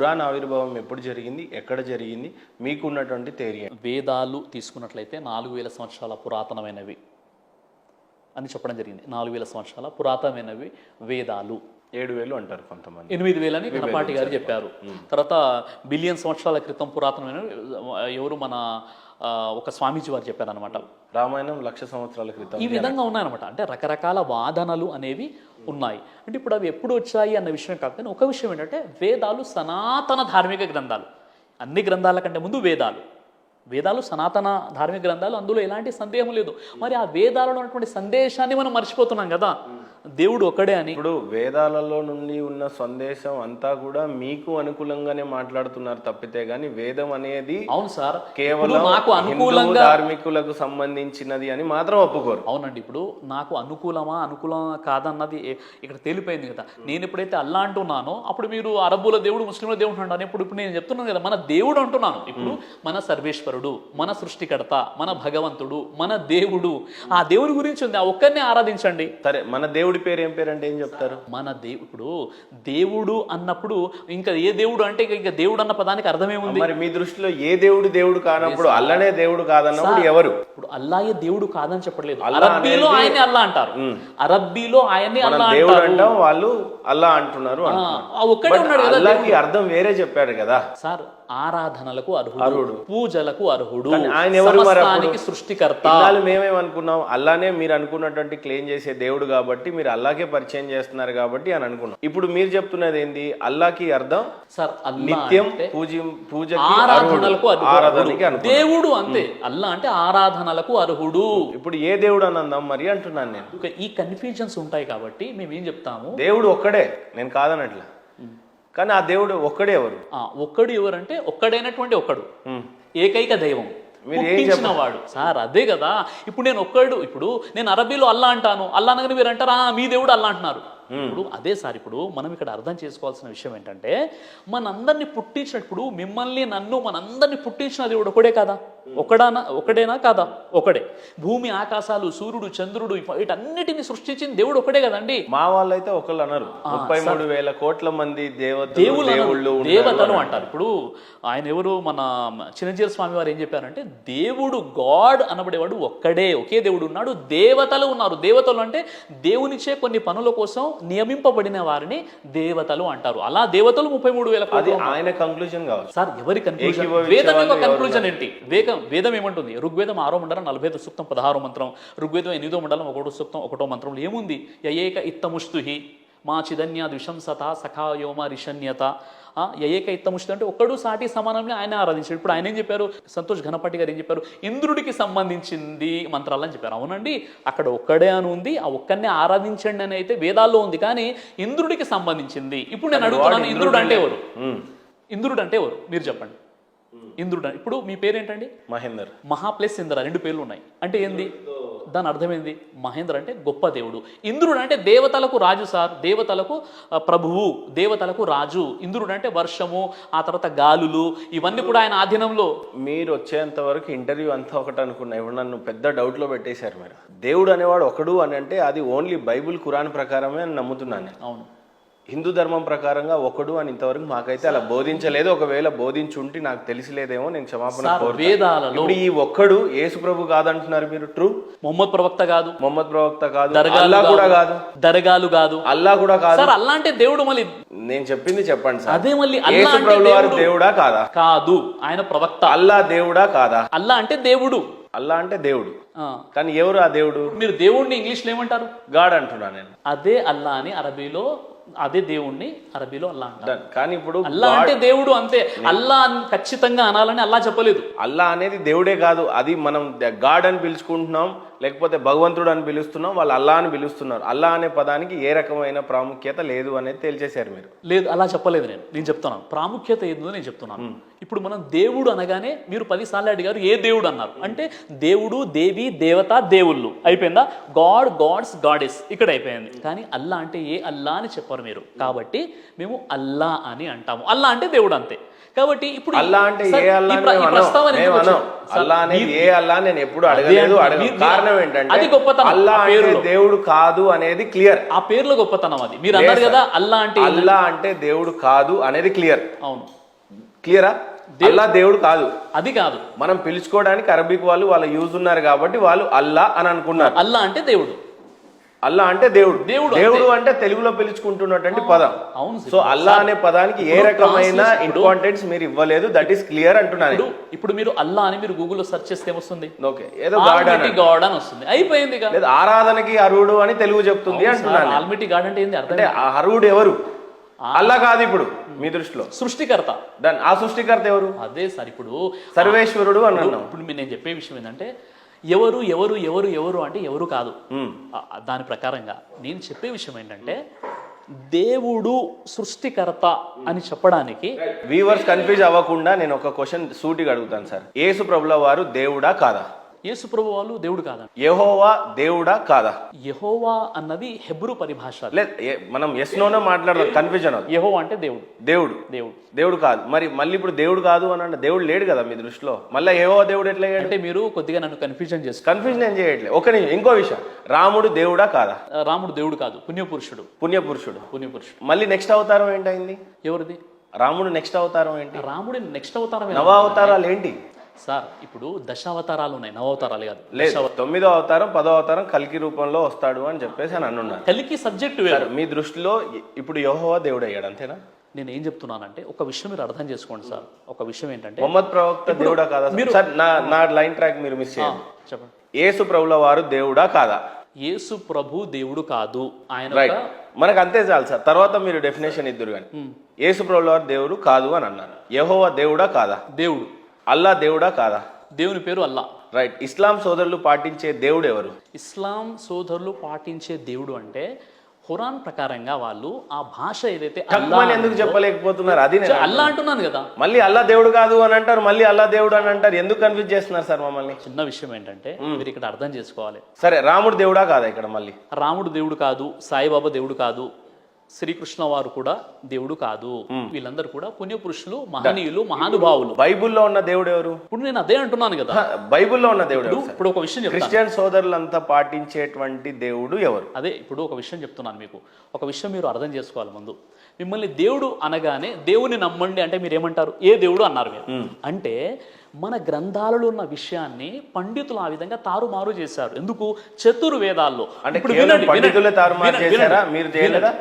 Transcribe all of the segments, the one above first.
ఖురాన్ ఆవిర్భావం ఎప్పుడు జరిగింది? ఎక్కడ జరిగింది? మీకు ఉన్నటువంటి థేరీ వేదాలు తీసుకున్నట్లయితే నాలుగు వేల సంవత్సరాల పురాతనమైనవి అని చెప్పడం జరిగింది. నాలుగు వేల సంవత్సరాల పురాతనమైనవి వేదాలు. ఏడు వేలు అంటారు కొంతమంది. ఎనిమిది వేలని కనపాటి గారు చెప్పారు. తర్వాత బిలియన్ సంవత్సరాల క్రితం పురాతనమైన ఎవరు మన ఒక స్వామీజీ వారు చెప్పారు అనమాట రామాయణం లక్ష సంవత్సరాల క్రితం ఈ విధంగా ఉన్నాయన్నమాట. అంటే రకరకాల వాదనలు అనేవి ఉన్నాయి. అంటే ఇప్పుడు అవి ఎప్పుడు వచ్చాయి అన్న విషయం కాకపోతే ఒక విషయం ఏంటంటే వేదాలు సనాతన ధార్మిక గ్రంథాలు. అన్ని గ్రంథాల కంటే ముందు వేదాలు. వేదాలు సనాతన ధార్మిక గ్రంథాలు అందులో ఎలాంటి సందేహం లేదు. మరి ఆ వేదాలలో ఉన్నటువంటి సందేశాన్ని మనం మర్చిపోతున్నాం కదా. దేవుడు ఒక్కడే అని. ఇప్పుడు వేదాలలో నుండి ఉన్న సందేశం అంతా కూడా మీకు అనుకూలంగానే మాట్లాడుతున్నారు తప్పితే గాని వేదం అనేది అవును సార్. కేవలం నాకు అనుకూలంగా ధార్మికులకు సంబంధించినది అని మాత్రం ఒప్పుకోరు. అవునండి ఇప్పుడు నాకు అనుకూలమా అనుకూలమా కాదన్నది ఇక్కడ తేలిపోయింది కదా. నేను ఎప్పుడైతే అల్లా అంటున్నానో అప్పుడు మీరు అరబ్బుల దేవుడు ముస్లింల దేవుడు అంటాను ఇప్పుడు ఇప్పుడు నేను చెప్తున్నాను కదా మన దేవుడు అంటున్నాను. ఇప్పుడు మన సర్వేశ్వరుడు మన సృష్టికర్త మన భగవంతుడు మన దేవుడు ఆ దేవుడి గురించి ఉంది. ఆ ఒక్కరిని ఆరాధించండి. సరే మన దేవుడి పేరు ఏం పేరు అంటే ఏం చెప్తారు? మన దేవు ఇప్పుడు దేవుడు అన్నప్పుడు ఇంకా ఏ దేవుడు అంటే ఇక- దేవుడు అన్న పదానికి అర్థమేముంది? మరి మీ దృష్టిలో ఏ దేవుడు దేవుడు కానప్పుడు అల్లనే దేవుడు కాదన్నప్పుడు ఎవరు? ఇప్పుడు అల్లాయే దేవుడు కాదని చెప్పట్లేదు. అరబ్బీలో ఆయన్ని అల్లా అంటారు. అరబ్బీలో ఆయన్ని మనం అల్లా దేవుడు అంటాం వాళ్ళు అల్లా అంటున్నారు ఒక్కడే ఉన్నాడు కదా అల్లాకి అర్థం వేరే చెప్పాడు కదా. సార్ ఆరాధనలకు అర్హుడు. పూజలకు అర్హుడు. ఆయన ఎవరు సృష్టికర్త. మేమేమనుకున్నాం? అల్లానే మీరు అనుకున్నటువంటి క్లెయిమ్ చేసే దేవుడు కాబట్టి మీరు అల్లాకే పరిచయం చేస్తున్నారు కాబట్టి అని అనుకున్నాం. ఇప్పుడు మీరు చెప్తున్నది ఏంది? అల్లాకి అర్థం? సార్ నిత్యం పూజ పూజకి ఆరాధనలకు ఆరాధనకి దేవుడు అంతే. అల్లా అంటే ఆరాధనలకు అర్హుడు. ఇప్పుడు ఏ దేవుడు అని అందాం మరి అంటున్నాను నేను. ఈ కన్ఫ్యూజన్స్ ఉంటాయి కాబట్టి మేము ఏం చెప్తాము? దేవుడు ఒక్కడే. నేను కాదనట్లా. కానీ ఆ దేవుడు ఒక్కడే ఎవరు? ఆ, ఒక్కడు ఎవరంటే ఒక్కడైనటువంటి ఒక్కడు. ఏకైక దైవం. వాడు. సార్ అదే కదా. ఇప్పుడు నేను ఒక్కడు ఇప్పుడు నేను అరబీలో అల్లా అంటాను. అల్లా అనగానే మీరు అంటారా? "ఆ, మీ దేవుడు అల్లా అంటున్నారు. ఇప్పుడు అదే సార్ ఇప్పుడు మనం ఇక్కడ అర్థం చేసుకోవాల్సిన విషయం ఏంటంటే మనందరిని పుట్టించినప్పుడు మిమ్మల్ని నన్ను మనందరిని పుట్టించిన దేవుడు ఒకడే కదా. ఒకడానా ఒకడేనా కాదా? ఒకడే. భూమి ఆకాశాలు సూర్యుడు చంద్రుడు వీటన్నిటిని సృష్టించిన దేవుడు ఒకడే కదండి. మా వాళ్ళైతే ఒకళ్ళు అన్నారు ముప్పై మూడు వేల కోట్ల మంది దేవతలు దేవుళ్ళు దేవతలు అంటారు. ఇప్పుడు ఆయన ఎవరు? మన చిరంజీవి స్వామి వారు ఏం చెప్పారంటే దేవుడు గాడ్ అనబడేవాడు ఒక్కడే ఒకే దేవుడు ఉన్నాడు దేవతలు ఉన్నారు. దేవతలు అంటే దేవునిచ్చే కొన్ని పనుల కోసం నియమింపబడిన వారిని దేవతలు అంటారు. అలా దేవతలు ముప్పై మూడు వేల ఆయన కంక్లూజన్ కావచ్చు. సార్ ఎవరి కన్క్లూజన్ వేదం యొక్క వాళ్ళు కన్క్లూజన్ ఏంటి? వేగం వేదం ఏమంటుంది? ఋగ్వేదం ఆరో మండలం నలభై సూక్తం పదహారో మంత్రం. ఋగ్వేదం ఎనిమిదో మండలం ఒకటో సూక్తం ఒకటో మంత్రంలో ఏముంది? యయేక ఇత్తముష్తుహి మా చిదన్య ద్విషంసత సఖాయోమ రిషన్యత. ఆ, యయేక ఇత్తముష్టి అంటే ఒక్కడు సాటి సమానంగా ఆయన ఆరాధించాడు. ఇప్పుడు ఆయన ఏం చెప్పారు? సంతోష్ ఘనపాటి గారు ఏం చెప్పారు? ఇంద్రుడికి సంబంధించింది మంత్రాలని చెప్పారు. అవునండి అక్కడ ఒక్కడే అని ఉంది ఆ ఒక్కడినే ఆరాధించండి అని అయితే వేదాల్లో ఉంది కానీ ఇంద్రుడికి సంబంధించింది. ఇప్పుడు నేను అడుగుతున్నాను ఇంద్రుడు అంటే ఎవరు. ఇంద్రుడు అంటే ఎవరు? మీరు చెప్పండి. ఇంద్రుడు. అంటే- ఇప్పుడు మీ పేరేంటండి? మహేందర్. మహా ప్లస్ ఇంద్ర రెండు పేర్లు ఉన్నాయి అంటే ఏంది? దాని అర్థం ఏంది మహేంద్ర అంటే గొప్ప దేవుడు. ఇంద్రుడు అంటే దేవతలకు రాజు సార్. దేవతలకు ప్రభువు దేవతలకు రాజు. ఇంద్రుడు అంటే వర్షము ఆ తర్వాత గాలులు ఇవన్నీ కూడా ఆయన ఆధీనంలో. మీరు వచ్చేంత వరకు ఇంటర్వ్యూ అంతా ఒకటి అనుకున్నా. ఇప్పుడు నన్ను పెద్ద డౌట్లో పెట్టేశారు మీరు. దేవుడు అనేవాడు ఒకడు అని అంటే అది ఓన్లీ బైబిల్ ఖురాన్ ప్రకారమే అని నమ్ముతున్నాను నేను. అవును. హిందూ ధర్మం ప్రకారంగా ఒకడు అని ఇంతవరకు మాకైతే అలా బోధించలేదు. ఒకవేళ బోధించుంటే నాకు తెలిసిలేదేమో నేను క్షమాపణ. వేదాలలో ఇప్పుడు ఈ ఒక్కడు యేసు ప్రభు కాదంటున్నారు మీరు. ట్రూ మొహమ్మద్ ప్రవక్త కాదు. మొహమ్మద్ ప్రవక్త కాదు. అల్లా కూడా కాదు. దర్గాలు కాదు. అల్లా కూడా కాదు. సార్ అల్లా అంటే దేవుడు మళ్ళీ నేను చెప్పింది చెప్పండి సార్. అదే మళ్ళీ అల్లా దేవుడా కాదా? కాదు. ఆయన ప్రవక్త. అల్లా దేవుడా కాదా? అల్లా అంటే దేవుడు. అల్లా అంటే దేవుడు. కానీ ఎవరు ఆ దేవుడు? మీరు దేవుణ్ణి ఇంగ్లీష్లో ఏమంటారు? గాడ్ అంటున్నా నేను. అదే అల్లా అని అరబీలో అదే దేవుణ్ణి అరబీలో అల్లా అంటారు. కానీ ఇప్పుడు అల్లా అంటే దేవుడు అంతే. అల్లా అని ఖచ్చితంగా అనాలని అల్లా చెప్పలేదు. అల్లా అనేది దేవుడే కాదు. అది మనం గాడ్ అని పిలుచుకుంటున్నాం. లేకపోతే భగవంతుడు అని పిలుస్తున్నాం వాళ్ళు అల్లా అని పిలుస్తున్నారు. అల్లా అనే పదానికి ఏ రకమైన ప్రాముఖ్యత లేదు అనేది తేల్చేశారు మీరు. లేదు అలా చెప్పలేదు నేను. నేను చెప్తున్నాను. ప్రాముఖ్యత ఏందో నేను చెప్తున్నాను. ఇప్పుడు మనం దేవుడు అనగానే మీరు పదిసార్లు అడిగారు ఏ దేవుడు? అన్నారు. అంటే దేవుడు దేవి దేవత దేవుళ్ళు. అయిపోయిందా? గాడ్ గాడ్స్ గాడెస్ ఇక్కడ అయిపోయింది. కానీ అల్లా అంటే ఏ అల్లా అని చెప్పారు మీరు. కాబట్టి మేము అల్లా అని అంటాము. అల్లా అంటే దేవుడు అంతే. కాబట్టి ఇప్పుడు అల్లా అంటే ఏ అల్లా అనేది ఏ అల్లా నేను ఎప్పుడు అడగలేదు అంటున్నా. అడగ మీరు- కారణం ఏంటంటే అది గొప్పతనం, అల్లా అంటే. దేవుడు కాదు అనేది క్లియర్. ఆ పేర్ల గొప్పతనం అది. మీరు అన్నారు కదా అల్లా అంటే? అల్లా అంటే దేవుడు కాదు అనేది క్లియర్. అవును. క్లియరా? అల్లా దేవుడు కాదు. అది కాదు. మనం పిలుచుకోవడానికి అరబిక్ వాళ్ళు వాళ్ళ యూజ్ ఉన్నారు కాబట్టి వాళ్ళు అల్లా అని అనుకున్నారు. అల్లా అంటే దేవుడు. అల్లా అంటే దేవుడు. దేవుడు దేవుడు అంటే తెలుగులో పిలుచుకుంటున్నటువంటి పదం. అవును సో అల్లా అనే పదానికి ఏ రకమైన ఇంపార్టెన్స్ మీరు ఇవ్వలేదు. దట్ ఈస్ క్లియర్ అంటున్నాను ఇప్పుడు మీరు అల్లా అని మీరు గూగుల్లో సెర్చ్ చేస్తే ఏమొస్తుంది? ఓకే ఏదో గాడ్ అని గాడ్ అని వస్తుంది. అయిపోయింది. లేదు ఆరాధనకి అరువుడు అని తెలుగు చెప్తుంది అంటున్నాను ఆల్మిటీ గాడ్ అంటే ఏంది? అర్థం అంటే ఆ అరువుడు ఎవరు? అల్లా కాదు ఇప్పుడు మీ దృష్టిలో. సృష్టికర్త. దాని ఆ సృష్టికర్త ఎవరు? అదే సార్ ఇప్పుడు సర్వేశ్వరుడు అని అన్నాం. ఇప్పుడు నేను చెప్పే విషయం ఏంటంటే ఎవరు ఎవరు ఎవరు ఎవరు అంటే ఎవరు కాదు. దాని ప్రకారంగా నేను చెప్పే విషయం ఏంటంటే దేవుడు సృష్టికర్త అని చెప్పడానికి వీవర్స్ కన్ఫ్యూజ్ అవ్వకుండా నేను ఒక క్వశ్చన్ సూటిగా అడుగుతాను సార్ యేసు ప్రభుల వారు దేవుడా కాదా? యేసు ప్రభు వాళ్ళు దేవుడు కాదండి యెహోవా దేవుడా కాదా? యహోవా అన్నది హెబ్రూ పరిభాష. లేదు మనం ఎస్ నోనో మాట్లాడదాం కన్ఫ్యూజన్ యహోవా అంటే దేవుడు. దేవుడు. దేవుడు. దేవుడు కాదు. మరి మళ్ళీ ఇప్పుడు దేవుడు కాదు అని అంటే దేవుడు లేడు కదా మీ దృష్టిలో? మళ్ళీ ఏవో దేవుడు ఎట్లా అంటే మీరు కొద్దిగా నన్ను కన్ఫ్యూజన్ చేస్తారు కన్ఫ్యూజన్ ఏం చేయట్లేదు. ఒక ఇంకో విషయం. రాముడు దేవుడా కాదా? రాముడు దేవుడు కాదు. పుణ్యపురుషుడు. పుణ్యపురుషుడు. పుణ్యపురుషుడు. మళ్ళీ నెక్స్ట్ అవతారం ఏంటైంది ఎవరిది? రాముడు నెక్స్ట్ అవతారం ఏంటి? రాముడి నెక్స్ట్ అవతారం నవ అవతారాలు ఏంటి? సార్ ఇప్పుడు దశావతారాలు ఉన్నాయి. నవవతారాలు కాదు. లేదు తొమ్మిదో అవతారం పదో అవతారం కల్కి రూపంలో వస్తాడు అని చెప్పేసి అని అన్నున్నాను కలికి సబ్జెక్ట్ వేరు. మీ దృష్టిలో ఇప్పుడు యెహోవా దేవుడు అయ్యాడు అంతేనా? నేను ఏం చెప్తున్నానంటే ఒక విషయం మీరు అర్థం చేసుకోండి సార్. ఒక విషయం ఏంటంటే మొహమ్మద్ ప్రవక్త దేవుడా కాదా సార్? నా నా లైన్ ట్రాక్ మీరు మిస్ చేయండి. చెప్పండి. యేసు ప్రభుల వారు దేవుడా కాదా? యేసు ప్రభు దేవుడు కాదు. ఆయన మనకు అంతే చాలు సార్. తర్వాత మీరు డెఫినేషన్ ఇద్దరు కానీ. యేసు ప్రభుల వారు దేవుడు కాదు అని అన్నారు. యెహోవా దేవుడా కాదా? దేవుడు. అల్లా దేవుడా కాదా? దేవుని పేరు అల్లా. రైట్ ఇస్లాం సోదరులు పాటించే దేవుడు ఎవరు? ఇస్లాం సోదరులు పాటించే దేవుడు అంటే ఖురాన్ ప్రకారంగా వాళ్ళు ఆ భాష ఏదైతే ఎందుకు చెప్పలేకపోతున్నారు? అది అల్లా అంటున్నాను కదా. మళ్ళీ అల్లా దేవుడు కాదు అని అంటారు మళ్ళీ అల్లా దేవుడు అని అంటారు. ఎందుకు కన్ఫ్యూజ్ చేస్తున్నారు సార్ మమ్మల్ని? చిన్న విషయం ఏంటంటే మీరు ఇక్కడ అర్థం చేసుకోవాలి. సరే రాముడు దేవుడా కాదా ఇక్కడ మళ్ళీ? రాముడు దేవుడు కాదు సాయిబాబా దేవుడు కాదు శ్రీకృష్ణ వారు కూడా దేవుడు కాదు. వీళ్ళందరూ కూడా పుణ్యపురుషులు మహనీయులు మహానుభావులు. బైబిల్లో ఉన్న దేవుడు ఎవరు? ఇప్పుడు నేను అదే అంటున్నాను కదా. బైబిల్లో ఉన్న దేవుడు? ఇప్పుడు ఒక విషయం క్రిస్టియన్ సోదరులంతా పాటించేటువంటి దేవుడు ఎవరు? అదే ఇప్పుడు ఒక విషయం చెప్తున్నాను మీకు. ఒక విషయం మీరు అర్థం చేసుకోవాలి ముందు. మిమ్మల్ని దేవుడు అనగానే దేవుని నమ్మండి అంటే మీరు ఏమంటారు ఏ దేవుడు అన్నారు మీరు? అంటే మన గ్రంథాలలో ఉన్న విషయాన్ని పండితులు ఆ విధంగా తారుమారు చేశారు. ఎందుకు? చతుర్వేదాల్లో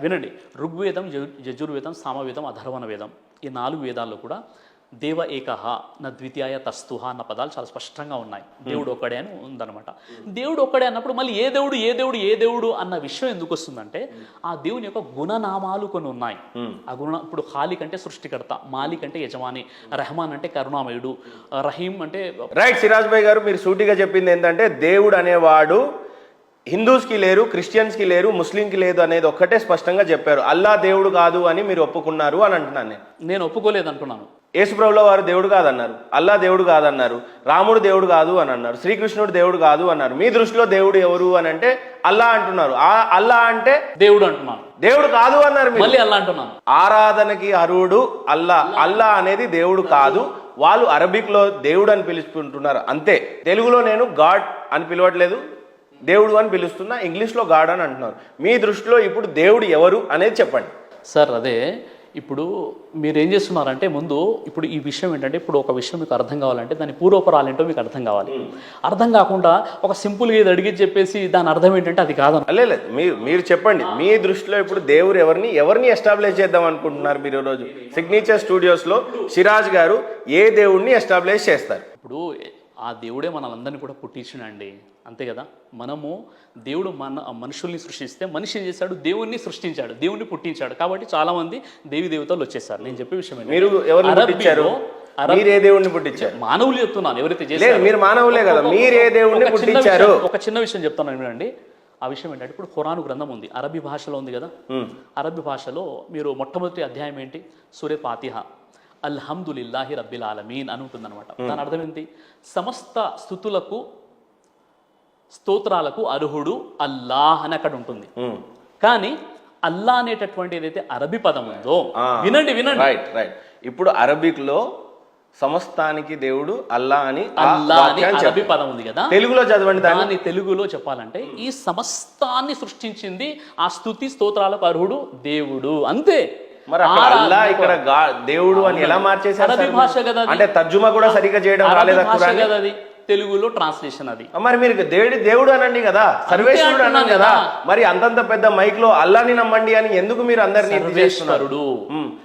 వినండి, ఋగ్వేదం యజు- యజుర్వేదం సామవేదం అధర్వణ వేదం ఈ నాలుగు వేదాల్లో కూడా దేవ ఏకహ నా ద్వితీయ తస్తుహ అన్న పదాలు చాలా స్పష్టంగా ఉన్నాయి. దేవుడు ఒక్కడే అని ఉందన్నమాట. దేవుడు ఒక్కడే అన్నప్పుడు మళ్ళీ ఏ దేవుడు ఏ దేవుడు ఏ దేవుడు అన్న విషయం ఎందుకు వస్తుందంటే ఆ దేవుని యొక్క గుణనామాలు కొన్ని ఉన్నాయి. ఆ గుణ ఇప్పుడు ఖాలిక్ అంటే సృష్టికర్త మాలిక్ అంటే యజమాని రెహమాన్ అంటే కరుణామయుడు రహీం అంటే రైట్ సిరాజ్ భాయ్ గారు మీరు సూటిగా చెప్పింది ఏంటంటే దేవుడు అనేవాడు హిందూస్కి లేరు క్రిస్టియన్స్కి లేరు ముస్లింకి లేదు అనేది ఒక్కటే స్పష్టంగా చెప్పారు. అల్లా దేవుడు కాదు అని మీరు ఒప్పుకున్నారు అని అంటున్నాను నేను. నేను ఒప్పుకోలేదు అంటున్నాను యేసుప్రభుల వారు దేవుడు కాదన్నారు. అల్లా దేవుడు కాదన్నారు. రాముడు దేవుడు కాదు అని అన్నారు. శ్రీకృష్ణుడు దేవుడు కాదు అన్నారు. మీ దృష్టిలో దేవుడు ఎవరు అని అంటే అల్లా అంటున్నారు. ఆ అల్లా అంటే దేవుడు అంటున్నాను దేవుడు కాదు అన్నారు మళ్ళీ అలా అంటున్నాను ఆరాధనకి అరువుడు అల్లా. అల్లా అనేది దేవుడు కాదు. వాళ్ళు అరబిక్లో దేవుడు అని పిలుచుకుంటున్నారు అంతే. తెలుగులో నేను గాడ్ అని పిలవట్లేదు. దేవుడు అని పిలుస్తున్నా. ఇంగ్లీష్లో గాడ్ అని అంటున్నారు. మీ దృష్టిలో ఇప్పుడు దేవుడు ఎవరు అనేది చెప్పండి. సార్ అదే ఇప్పుడు మీరు ఏం చేస్తున్నారంటే ముందు ఇప్పుడు ఈ విషయం ఏంటంటే ఇప్పుడు ఒక విషయం మీకు అర్థం కావాలంటే దాని పూర్వపరాలు ఏంటో మీకు అర్థం కావాలి. అర్థం కాకుండా ఒక సింపుల్గా ఇది అడిగి చెప్పేసి దాని అర్థం ఏంటంటే అది కాదన్న లేదు. మీరు మీరు చెప్పండి. మీ దృష్టిలో ఇప్పుడు దేవుడు ఎవరిని ఎవరిని ఎస్టాబ్లిష్ చేద్దాం అనుకుంటున్నారు మీరు ఈ రోజు సిగ్నేచర్ స్టూడియోస్లో సిరాజ్ గారు ఏ దేవుడిని ఎస్టాబ్లిష్ చేస్తారు? ఇప్పుడు ఆ దేవుడే మనలందరినీ కూడా పుట్టించినండి అంతే కదా? మనము దేవుడు మన మనుషుల్ని సృష్టిస్తే మనిషి ఏం చేశాడు? దేవుణ్ణి సృష్టించాడు. దేవుణ్ణి పుట్టించాడు. కాబట్టి చాలా మంది దేవి దేవతలు వచ్చేసారు. నేను చెప్పే విషయం మీరు అరబ్- మీరు ఏ దేవుడిని పుట్టించారు? మానవులు చెప్తున్నాను. ఎవరైతే చేశారో మీరు మానవులే కదా. మీరు ఏ దేవుడిని ఒక చిన్న పుట్టించారు? ఒక చిన్న విషయం చెప్తాను వినండి. ఆ విషయం ఏంటంటే ఇప్పుడు ఖురాను గ్రంథం ఉంది. అరబీ భాషలో ఉంది కదా? అరబీ భాషలో మీరు మొట్టమొదటి అధ్యాయం ఏంటి? సూర్య ఫాతిహ. అల్హమ్దులిల్లాహి రబ్బిల్ ఆలమీన్ అని ఉంటుందన్నమాట. దాని అర్థం ఏంటి? సమస్త స్థుతులకు స్తోత్రాలకు అర్హుడు అల్లాహ్ అని అక్కడ ఉంటుంది. కానీ అల్లా అనేటటువంటి ఏదైతే అరబీ పదం ఉందో వినండి వినండి. Right right. ఇప్పుడు అరబిక్లో సమస్తానికి దేవుడు అల్లా అని అల్లా అని అరబీ. పదం ఉంది కదా? తెలుగులో చదవండి దాన్ని. తెలుగులో చెప్పాలంటే ఈ సమస్తాన్ని సృష్టించింది ఆ స్తుతి స్తోత్రాలకు అర్హుడు దేవుడు. అంతే. మరి అల్లా ఇక్కడ దేవుడు అని ఎలా మార్చేశారు అరబీ భాష? కదా. అంటే తర్జుమా కూడా సరిగ్గా చేయడం రాలేదా కదా అది. తెలుగులో ట్రాన్స్లేషన్ అది. మరి మీరు దేవుడి దేవుడు అనండి కదా. సర్వేశ్వరుడు అంటున్నాను అనండి కదా. మరి అంతంత పెద్ద మైక్లో అల్లాని నమ్మండి అని ఎందుకు మీరు అందరినీ చేస్తున్నారు.